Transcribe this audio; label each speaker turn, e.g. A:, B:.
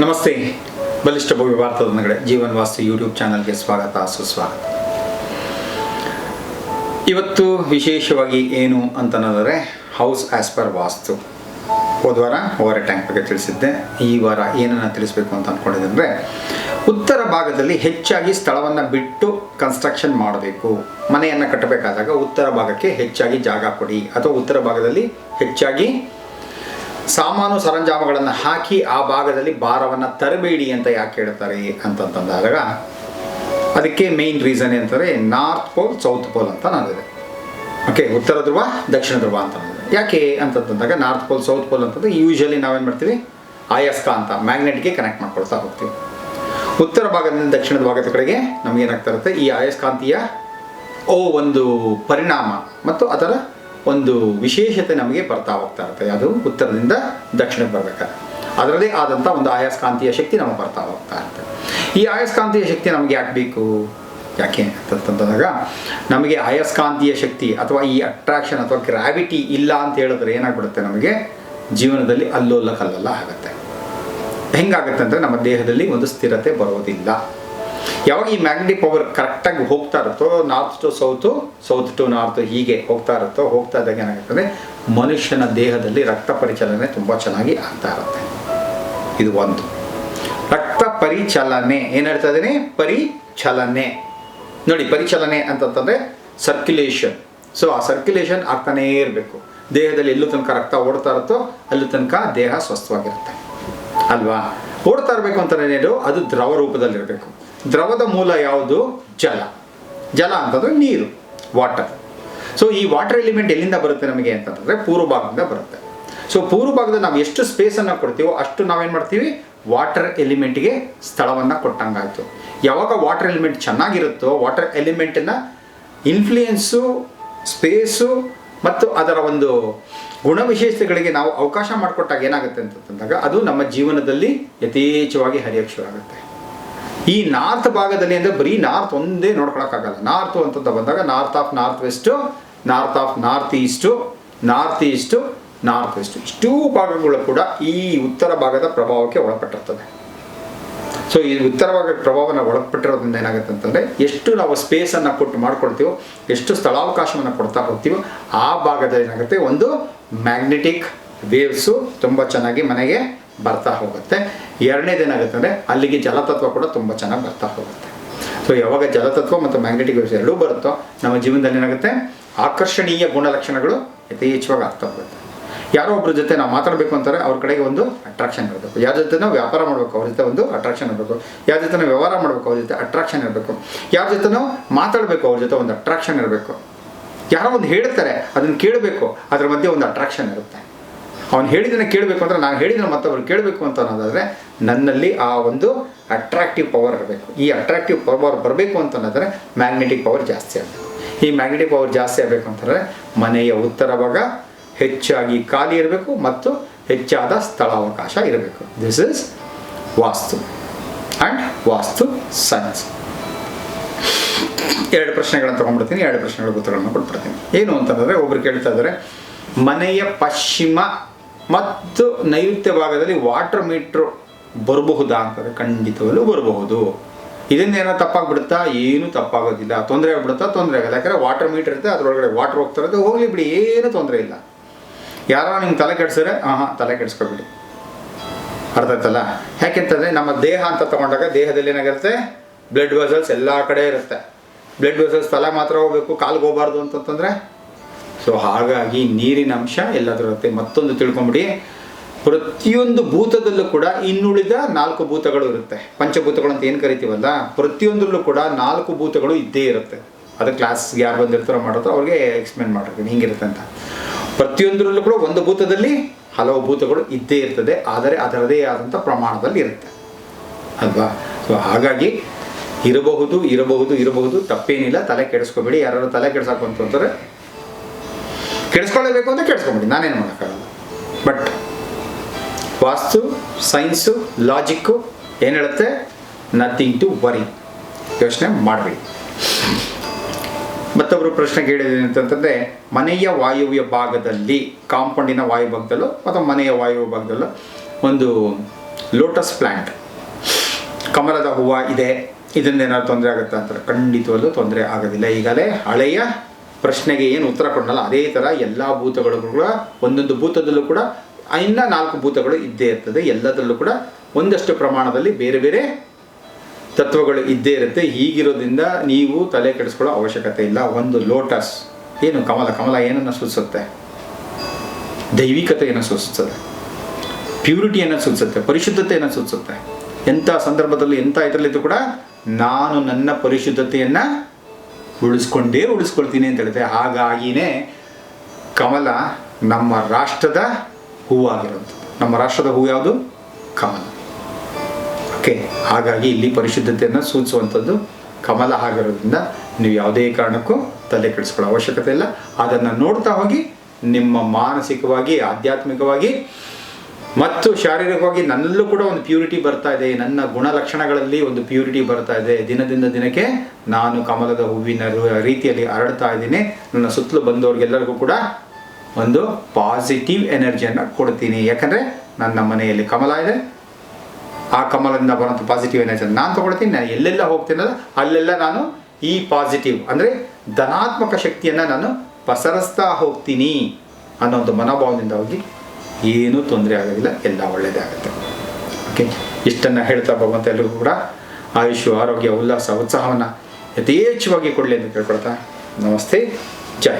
A: ನಮಸ್ತೆ. ಬಲಿಷ್ಠ ಭವ್ಯ ಭಾರತದ ನಗಡೆ ಜೀವನ್ ವಾಸ್ತು ಯೂಟ್ಯೂಬ್ ಚಾನಲ್ಗೆ ಸ್ವಾಗತ, ಸುಸ್ವಾಗತ. ಇವತ್ತು ವಿಶೇಷವಾಗಿ ಏನು ಅಂತಂದರೆ, ಹೌಸ್ ಆಸ್ ಪರ್ ವಾಸ್ತು. ಹೋದ ವಾರ ಓವರ್ ಟ್ಯಾಂಕ್ ಬಗ್ಗೆ ತಿಳಿಸಿದ್ದೆ. ಈ ವಾರ ಏನನ್ನು ತಿಳಿಸ್ಬೇಕು ಅಂತ ಅಂದ್ಕೊಂಡಿದ್ದಂದರೆ ಉತ್ತರ ಭಾಗದಲ್ಲಿ ಹೆಚ್ಚಾಗಿ ಸ್ಥಳವನ್ನು ಬಿಟ್ಟು ಕನ್ಸ್ಟ್ರಕ್ಷನ್ ಮಾಡಬೇಕು. ಮನೆಯನ್ನು ಕಟ್ಟಬೇಕಾದಾಗ ಉತ್ತರ ಭಾಗಕ್ಕೆ ಹೆಚ್ಚಾಗಿ ಜಾಗ ಕೊಡಿ. ಅಥವಾ ಉತ್ತರ ಭಾಗದಲ್ಲಿ ಹೆಚ್ಚಾಗಿ ಸಾಮಾನು ಸರಂಜಾಮಗಳನ್ನು ಹಾಕಿ ಆ ಭಾಗದಲ್ಲಿ ಭಾರವನ್ನು ತರಬೇಡಿ ಅಂತ ಯಾಕೆ ಹೇಳ್ತಾರೆ ಅಂತಂತಂದಾಗ ಅದಕ್ಕೆ ಮೇನ್ ರೀಸನ್ ಏನಂತಾರೆ ನಾರ್ತ್ ಪೋಲ್ ಸೌತ್ ಪೋಲ್ ಅಂತ ನಾನಿದೆ ಓಕೆ ಉತ್ತರ ಧ್ರುವ, ದಕ್ಷಿಣ ಧ್ರುವ ಅಂತ ಯಾಕೆ ಅಂತಂತಂದಾಗ ನಾರ್ತ್ ಪೋಲ್ ಸೌತ್ ಪೋಲ್ ಅಂತಂದ್ರೆ ಯೂಶಲಿ ನಾವೇನು ಮಾಡ್ತೀವಿ? ಆಯಸ್ಕಾಂತ ಮ್ಯಾಗ್ನೆಟ್ಗೆ ಕನೆಕ್ಟ್ ಮಾಡ್ಕೊಳ್ತಾ ಹೋಗ್ತೀವಿ. ಉತ್ತರ ಭಾಗದಿಂದ ದಕ್ಷಿಣ ಭಾಗದ ಕಡೆಗೆ ನಮ್ಗೆ ಏನಾಗ್ತಾ ಇರುತ್ತೆ? ಈ ಆಯಸ್ಕಾಂತೀಯ ಓ ಒಂದು ಪರಿಣಾಮ ಮತ್ತು ಅದರ ಒಂದು ವಿಶೇಷತೆ ನಮಗೆ ಬರ್ತಾ ಹೋಗ್ತಾ ಇರುತ್ತೆ. ಅದು ಉತ್ತರದಿಂದ ದಕ್ಷಿಣಕ್ಕೆ ಬರಬೇಕಾದ್ರೆ. ಅದರದೇ ಆದಂಥ ಒಂದು ಆಯಸ್ಕಾಂತೀಯ ಶಕ್ತಿ ನಮಗೆ ಬರ್ತಾ ಹೋಗ್ತಾ ಇರುತ್ತೆ. ಈ ಆಯಸ್ಕಾಂತೀಯ ಶಕ್ತಿ ನಮಗೆ ಯಾಕೆ ಬೇಕು? ಯಾಕೆ ಅಂತಂದಾಗ ನಮಗೆ ಆಯಸ್ಕಾಂತೀಯ ಶಕ್ತಿ ಅಥವಾ ಈ ಅಟ್ರಾಕ್ಷನ್ ಅಥವಾ ಗ್ರಾವಿಟಿ ಇಲ್ಲ ಅಂತ ಹೇಳಿದ್ರೆ ಏನಾಗ್ಬಿಡುತ್ತೆ ನಮಗೆ? ಜೀವನದಲ್ಲಿ ಅಲ್ಲೋಲ್ಲ ಕಲ್ಲಲ್ಲ ಆಗುತ್ತೆ. ಹೆಂಗಾಗುತ್ತೆ ಅಂದರೆ ನಮ್ಮ ದೇಹದಲ್ಲಿ ಒಂದು ಸ್ಥಿರತೆ ಬರೋದಿಲ್ಲ. ಯಾವಾಗ ಈ ಮ್ಯಾಗ್ನೆಟಿಕ್ ಪವರ್ ಕರೆಕ್ಟಾಗಿ ಹೋಗ್ತಾ ಇರುತ್ತೋ north to south south to north ಹೀಗೆ ಹೋಗ್ತಾ ಇರುತ್ತೋ, ಹೋಗ್ತಾ ಇದ್ದಾಗ ಏನಾಗುತ್ತದೆ? ಮನುಷ್ಯನ ದೇಹದಲ್ಲಿ ರಕ್ತ ಪರಿಚಲನೆ ತುಂಬ ಚೆನ್ನಾಗಿ ಆಗ್ತಾ ಇರುತ್ತೆ. ಇದು ಒಂದು. ರಕ್ತ ಪರಿಚಲನೆ, ಏನು ಹೇಳ್ತಾ ಇದ್ದೀನಿ? ಪರಿಚಲನೆ. ನೋಡಿ, ಪರಿಚಲನೆ ಅಂತಂತಂದರೆ ಸರ್ಕ್ಯುಲೇಷನ್ ಸೊ ಆ ಸರ್ಕ್ಯುಲೇಷನ್ ಆಗ್ತಾನೇ ಇರಬೇಕು. ದೇಹದಲ್ಲಿ ಎಲ್ಲೂ ತನಕ ರಕ್ತ ಓಡ್ತಾ ಇರುತ್ತೋ, ಅಲ್ಲೂ ತನಕ ದೇಹ ಸ್ವಸ್ಥವಾಗಿರುತ್ತೆ. ಅಲ್ವಾ? ಓಡ್ತಾ ಇರಬೇಕು ಏನು ಅದು ದ್ರವ ರೂಪದಲ್ಲಿರಬೇಕು. ದ್ರವದ ಮೂಲ ಯಾವುದು? ಜಲ. ಜಲ ಅಂತಂದ್ರೆ ನೀರು ವಾಟರ್ ಸೊ ಈ ವಾಟರ್ ಎಲಿಮೆಂಟ್ ಎಲ್ಲಿಂದ ಬರುತ್ತೆ ನಮಗೆ ಅಂತಂದ್ರೆ ಪೂರ್ವ ಭಾಗದಿಂದ ಬರುತ್ತೆ. ಸೊ ಪೂರ್ವ ಭಾಗದಲ್ಲಿ ನಾವು ಎಷ್ಟು ಸ್ಪೇಸನ್ನು ಕೊಡ್ತೀವೋ ಅಷ್ಟು ನಾವೇನು ಮಾಡ್ತೀವಿ? ವಾಟರ್ ಎಲಿಮೆಂಟ್ಗೆ ಸ್ಥಳವನ್ನು ಕೊಟ್ಟಂಗಾಯಿತು. ಯಾವಾಗ ವಾಟರ್ ಎಲಿಮೆಂಟ್ ಚೆನ್ನಾಗಿರುತ್ತೋ ವಾಟರ್ ಎಲಿಮೆಂಟನ್ನು ಇನ್ಫ್ಲೂಯೆನ್ಸು ಸ್ಪೇಸು ಮತ್ತು ಅದರ ಒಂದು ಗುಣವಿಶೇಷತೆಗಳಿಗೆ ನಾವು ಅವಕಾಶ ಮಾಡಿಕೊಟ್ಟಾಗ ಏನಾಗುತ್ತೆ ಅಂತಂದಾಗ ಅದು ನಮ್ಮ ಜೀವನದಲ್ಲಿ ಯಥೇಚ್ಛವಾಗಿ ಹರಿಯಕ್ಕೆ ಆಗುತ್ತೆ ಈ ನಾರ್ತ್ ಭಾಗದಲ್ಲಿ ಅಂದರೆ ಬರೀ ನಾರ್ತ್ ಒಂದೇ ನೋಡ್ಕೊಳಕ್ಕಾಗಲ್ಲ ನಾರ್ತ್ ಅಂತಂತ ಬಂದಾಗ north of north west north of north east north east north west ಇಷ್ಟೂ ಭಾಗಗಳು ಕೂಡ ಈ ಉತ್ತರ ಭಾಗದ ಪ್ರಭಾವಕ್ಕೆ ಒಳಪಟ್ಟಿರ್ತದೆ. ಸೊ ಈ ಉತ್ತರ ಭಾಗದ ಪ್ರಭಾವನ ಒಳಪಟ್ಟಿರೋದ್ರಿಂದ ಏನಾಗುತ್ತೆ ಅಂತಂದರೆ ಎಷ್ಟು ನಾವು ಸ್ಪೇಸನ್ನು ಕೊಟ್ಟು ಮಾಡ್ಕೊಳ್ತೀವೋ, ಎಷ್ಟು ಸ್ಥಳಾವಕಾಶವನ್ನು ಕೊಡ್ತಾ ಹೋಗ್ತೀವೋ, ಆ ಭಾಗದಲ್ಲಿ ಏನಾಗುತ್ತೆ? ಒಂದು ಮ್ಯಾಗ್ನೆಟಿಕ್ ವೇವ್ಸು ತುಂಬ ಚೆನ್ನಾಗಿ ಮನೆಗೆ ಬರ್ತಾ ಹೋಗುತ್ತೆ. ಎರಡನೇದೇನಾಗುತ್ತೆ ಅಂದರೆ ಅಲ್ಲಿಗೆ ಜಲತತ್ವ ಕೂಡ ತುಂಬ ಚೆನ್ನಾಗಿ ಬರ್ತಾ ಹೋಗುತ್ತೆ. ಸೊ ಯಾವಾಗ ಜಲತತ್ವ ಮತ್ತು ಮ್ಯಾಗ್ನೆಟಿಕ್ ವೇವ್ಸ್ ಎರಡೂ ಬರುತ್ತೋ, ನಮ್ಮ ಜೀವನದಲ್ಲಿ ಏನಾಗುತ್ತೆ? ಆಕರ್ಷಣೀಯ ಗುಣಲಕ್ಷಣಗಳು ಯಥೇಚ್ಛವಾಗಿ ಆಗ್ತಾ ಹೋಗುತ್ತೆ. ಯಾರೋ ಒಬ್ಬರ ಜೊತೆ ನಾವು ಮಾತಾಡಬೇಕು ಅಂತಾರೆ, ಅವ್ರ ಕಡೆಗೆ ಒಂದು ಅಟ್ರಾಕ್ಷನ್ ಇರಬೇಕು. ಯಾರ ಜೊತೆ ವ್ಯಾಪಾರ ಮಾಡಬೇಕು, ಅವ್ರ ಜೊತೆ ಒಂದು ಅಟ್ರಾಕ್ಷನ್ ಇರಬೇಕು. ಯಾರ ಜೊತೆ ವ್ಯವಹಾರ ಮಾಡಬೇಕು, ಅವ್ರ ಜೊತೆ ಅಟ್ರಾಕ್ಷನ್ ಇರಬೇಕು. ಯಾರ ಜೊತೆ ಮಾತಾಡಬೇಕು, ಅವ್ರ ಜೊತೆ ಒಂದು ಅಟ್ರಾಕ್ಷನ್ ಇರಬೇಕು. ಯಾರೋ ಒಂದು ಹೇಳ್ತಾರೆ, ಅದನ್ನು ಕೇಳಬೇಕು, ಅದ್ರ ಮಧ್ಯೆ ಒಂದು ಅಟ್ರಾಕ್ಷನ್ ಇರುತ್ತೆ. ಅವ್ನು ಹೇಳಿದ್ದನ್ನು ಕೇಳಬೇಕು ಅಂದರೆ ನಾನು ಹೇಳಿದ್ದನ್ನು ಮತ್ತೊಬ್ಬರು ಕೇಳಬೇಕು ಅಂತ ಅನ್ನೋದಾದರೆ ನನ್ನಲ್ಲಿ ಆ ಒಂದು ಅಟ್ರಾಕ್ಟಿವ್ ಪವರ್ ಇರಬೇಕು. ಈ ಅಟ್ರಾಕ್ಟಿವ್ ಪವರ್ ಬರಬೇಕು ಅಂತ ಅನ್ನೋದಾದರೆ ಮ್ಯಾಗ್ನೆಟಿಕ್ ಪವರ್ ಜಾಸ್ತಿ ಆಗಬೇಕು. ಈ ಮ್ಯಾಗ್ನೆಟಿಕ್ ಪವರ್ ಜಾಸ್ತಿ ಆಗಬೇಕು ಅಂತಂದರೆ ಮನೆಯ ಉತ್ತರ ಭಾಗ ಹೆಚ್ಚಾಗಿ ಖಾಲಿ ಇರಬೇಕು ಮತ್ತು ಹೆಚ್ಚಾದ ಸ್ಥಳಾವಕಾಶ ಇರಬೇಕು. This is Vastu. And Vastu science ಎರಡು ಪ್ರಶ್ನೆಗಳನ್ನು ತೊಗೊಂಡ್ಬಿಡ್ತೀನಿ, ಎರಡು ಪ್ರಶ್ನೆಗಳ ಉತ್ತರಗಳನ್ನು ಕೊಟ್ಬಿಡ್ತೀನಿ. ಏನು ಅಂತಂದರೆ ಒಬ್ರು ಕೇಳ್ತಾ ಇದ್ದಾರೆ, ಮನೆಯ ಪಶ್ಚಿಮ ಮತ್ತು ನೈಋತ್ಯ ಭಾಗದಲ್ಲಿ ವಾಟರ್ ಮೀಟ್ರ್ ಬರಬಹುದಾ ಅಂತಂದರೆ ಖಂಡಿತವಲ್ಲೂ ಬರಬಹುದು. ಇದರಿಂದ ಏನೋ ತಪ್ಪಾಗ್ಬಿಡುತ್ತಾ? ಏನೂ ತಪ್ಪಾಗೋದಿಲ್ಲ. ತೊಂದರೆ ಆಗ್ಬಿಡುತ್ತಾ? ತೊಂದರೆ ಆಗಲ್ಲ. ಯಾಕಂದರೆ ವಾಟರ್ ಮೀಟರ್ ಇರುತ್ತೆ ಅದರೊಳಗಡೆ ವಾಟರ್ ಹೋಗ್ತಾ ಇರುತ್ತೆ ಹೋಗಲಿ ಬಿಡಿ, ಏನೂ ತೊಂದರೆ ಇಲ್ಲ. ಯಾರೋ ನಿಮ್ಗೆ ತಲೆ ಕೆಡಿಸಿದ್ರೆ ಹಾಂ ಹಾಂ ತಲೆ ಕೆಡಿಸ್ಕೊಬಿಡಿ. ಅರ್ಥ ಆಯ್ತಲ್ಲ? ಯಾಕೆಂತಂದರೆ ನಮ್ಮ ದೇಹ ಅಂತ ತಗೊಂಡಾಗ ದೇಹದಲ್ಲಿ ಏನಾಗಿರುತ್ತೆ? ಬ್ಲಡ್ ವೆಸಲ್ಸ್ ಎಲ್ಲ ಕಡೆ ಇರುತ್ತೆ. ಬ್ಲಡ್ ವೆಸಲ್ಸ್ ತಲೆ ಮಾತ್ರ ಹೋಗ್ಬೇಕು ಕಾಲ್ಗೆ ಹೋಗಬಾರ್ದು ಅಂತಂತಂದರೆ ಸೊ ಹಾಗಾಗಿ ನೀರಿನ ಅಂಶ ಎಲ್ಲದರತ್ತೆ ಮತ್ತೊಂದು ತಿಳ್ಕೊಂಬಿಡಿ. ಪ್ರತಿಯೊಂದು ಭೂತದಲ್ಲೂ ಕೂಡ ಇನ್ನುಳಿದ ನಾಲ್ಕು ಭೂತಗಳು ಇರುತ್ತೆ. ಪಂಚಭೂತಗಳು ಅಂತ ಏನು ಕರಿತೀವಲ್ಲ? ಪ್ರತಿಯೊಂದರಲ್ಲೂ ಕೂಡ ನಾಲ್ಕು ಭೂತಗಳು ಇದ್ದೇ ಇರುತ್ತೆ. ಅದು ಕ್ಲಾಸ್ಗೆ ಯಾರು ಬಂದಿರ್ತಾರೋ ಮಾಡೋದು, ಅವ್ರಿಗೆ ಎಕ್ಸ್ಪ್ಲೇನ್ ಮಾಡಿರ್ತೀನಿ. ಹಿಂಗಿರುತ್ತೆ ಅಂತ. ಪ್ರತಿಯೊಂದರಲ್ಲೂ ಕೂಡ ಒಂದು ಭೂತದಲ್ಲಿ ಹಲವು ಭೂತಗಳು ಇದ್ದೇ ಇರ್ತದೆ. ಆದರೆ ಅದರದೇ ಆದಂಥ ಪ್ರಮಾಣದಲ್ಲಿ ಇರುತ್ತೆ. ಅಲ್ವಾ? ಸೊ ಹಾಗಾಗಿ ಇರಬಹುದು ಇರಬಹುದು ಇರಬಹುದು, ತಪ್ಪೇನಿಲ್ಲ. ತಲೆ ಕೆಡಿಸ್ಕೋಬೇಡಿ. ಯಾರು ತಲೆ ಕೆಡಿಸಾಕು ಅಂತಂದ್ರೆ ಕೆಡಿಸ್ಕೊಳ್ಳೇಬೇಕು ಅಂತ ಕೆಡಿಸ್ಕೊಂಬಿಡಿ. ನಾನೇನು ಮಾಡೋಕ್ಕಾಗಲ್ಲ. ಬಟ್ ವಾಸ್ತು ಸೈನ್ಸು ಲಾಜಿಕ್ಕು ಏನು ಹೇಳುತ್ತೆ? ನಥಿಂಗ್ ಟು ವರಿ ಯೋಚನೆ ಮಾಡಬೇಡಿ. ಮತ್ತೊಬ್ಬರು ಪ್ರಶ್ನೆ ಕೇಳಿದ್ರೆ ಅಂತಂತಂದರೆ ಮನೆಯ ವಾಯುವ್ಯ ಭಾಗದಲ್ಲಿ, ಕಾಂಪೌಂಡಿನ ವಾಯು ಭಾಗದಲ್ಲೂ ಅಥವಾ ಮನೆಯ ವಾಯುವ್ಯ ಭಾಗದಲ್ಲೂ ಒಂದು ಲೋಟಸ್ ಪ್ಲ್ಯಾಂಟ್ ಕಮಲದ ಹೂವು ಇದೆ. ಇದರಿಂದ ಏನಾದ್ರು ತೊಂದರೆ ಆಗುತ್ತಾ ಅಂತಾರೆ ಖಂಡಿತವಲ್ಲೂ ತೊಂದರೆ ಆಗೋದಿಲ್ಲ. ಈಗಲೇ ಹಳೆಯ ಪ್ರಶ್ನೆಗೆ ಏನು ಉತ್ತರ ಕೊಡಲ್ಲ ಅದೇ ಥರ ಎಲ್ಲ ಭೂತಗಳು ಕೂಡ, ಒಂದೊಂದು ಭೂತದಲ್ಲೂ ಕೂಡ, ಇನ್ನ ನಾಲ್ಕು ಭೂತಗಳು ಇದ್ದೇ ಇರ್ತದೆ. ಎಲ್ಲದರಲ್ಲೂ ಕೂಡ ಒಂದಷ್ಟು ಪ್ರಮಾಣದಲ್ಲಿ ಬೇರೆ ಬೇರೆ ತತ್ವಗಳು ಇದ್ದೇ ಇರುತ್ತೆ. ಹೀಗಿರೋದ್ರಿಂದ ನೀವು ತಲೆ ಕೆಡಿಸ್ಕೊಳ್ಳೋ ಅವಶ್ಯಕತೆ ಇಲ್ಲ. ಒಂದು ಲೋಟಸ್, ಏನು ಕಮಲ ಕಮಲ ಏನನ್ನು ಸೂಚಿಸುತ್ತೆ? ದೈವಿಕತೆಯನ್ನು ಸೂಚಿಸುತ್ತದೆ. ಪ್ಯೂರಿಟಿಯನ್ನು ಸೂಚಿಸುತ್ತೆ. ಪರಿಶುದ್ಧತೆಯನ್ನು ಸೂಚಿಸುತ್ತೆ. ಎಂಥ ಸಂದರ್ಭದಲ್ಲಿ, ಎಂಥ ಇದರಲ್ಲಿದ್ದು ಕೂಡ, ನಾನು ನನ್ನ ಪರಿಶುದ್ಧತೆಯನ್ನು ಉಳಿಸ್ಕೊಂಡೇ ಉಳಿಸ್ಕೊಳ್ತೀನಿ ಅಂತ ಹೇಳಿದೆ ಹಾಗಾಗಿನೇ ಕಮಲ ನಮ್ಮ ರಾಷ್ಟ್ರದ ಹೂವಾಗಿರೋದು. ನಮ್ಮ ರಾಷ್ಟ್ರದ ಹೂ ಯಾವುದು? ಕಮಲ. ಓಕೆ, ಹಾಗಾಗಿ ಇಲ್ಲಿ ಪರಿಶುದ್ಧತೆಯನ್ನು ಸೂಚಿಸುವಂಥದ್ದು ಕಮಲ ಆಗಿರೋದ್ರಿಂದ ನೀವು ಯಾವುದೇ ಕಾರಣಕ್ಕೂ ತಲೆ ಕೆಡಿಸ್ಕೊಳ್ಳೋ ಅವಶ್ಯಕತೆ ಇಲ್ಲ. ಅದನ್ನು ನೋಡ್ತಾ ಹೋಗಿ ನಿಮ್ಮ ಮಾನಸಿಕವಾಗಿ, ಆಧ್ಯಾತ್ಮಿಕವಾಗಿ ಮತ್ತು ಶಾರೀರಿಕವಾಗಿ ನನ್ನಲ್ಲೂ ಕೂಡ ಒಂದು ಪ್ಯೂರಿಟಿ ಬರ್ತಾ ಇದೆ. ನನ್ನ ಗುಣಲಕ್ಷಣಗಳಲ್ಲಿ ಒಂದು ಪ್ಯೂರಿಟಿ ಬರ್ತಾ ಇದೆ. ದಿನದಿಂದ ದಿನಕ್ಕೆ ನಾನು ಕಮಲದ ಹೂವಿನ ರೀತಿಯಲ್ಲಿ ಹರಡ್ತಾ ಇದ್ದೀನಿ. ನನ್ನ ಸುತ್ತಲೂ ಬಂದವ್ರಿಗೆಲ್ಲರಿಗೂ ಕೂಡ ಒಂದು ಪಾಸಿಟಿವ್ ಎನರ್ಜಿಯನ್ನು ಕೊಡ್ತೀನಿ. ಯಾಕಂದರೆ ನನ್ನ ಮನೆಯಲ್ಲಿ ಕಮಲ ಇದೆ. ಆ ಕಮಲದಿಂದ ಬರೋಂಥ ಪಾಸಿಟಿವ್ ಎನರ್ಜಿ ನಾನು ತಗೊಳ್ತೀನಿ. ನಾನು ಎಲ್ಲೆಲ್ಲ ಹೋಗ್ತೀನಲ್ಲ, ಅಲ್ಲೆಲ್ಲ ನಾನು ಈ ಪಾಸಿಟಿವ್ ಅಂದರೆ ಧನಾತ್ಮಕ ಶಕ್ತಿಯನ್ನು ನಾನು ಪಸರಿಸ್ತಾ ಹೋಗ್ತೀನಿ ಅನ್ನೋ ಒಂದು ಮನೋಭಾವದಿಂದ ಹೋಗಿ ಏನೂ ತೊಂದರೆ ಆಗೋದಿಲ್ಲ, ಎಲ್ಲ ಒಳ್ಳೆಯದೇ ಆಗುತ್ತೆ ಓಕೆ ಇಷ್ಟನ್ನು ಹೇಳ್ತಾ ಭಗವಂತ ಎಲ್ಲರಿಗೂ ಕೂಡ ಆಯುಷ್ಯ ಆರೋಗ್ಯ, ಉಲ್ಲಾಸ, ಉತ್ಸಾಹವನ್ನು ಯಥೇಚ್ಛವಾಗಿ ಕೊಡಲಿ ಅಂತ ಕೇಳ್ಕೊಳ್ತಾ. ನಮಸ್ತೆ. ಜೈ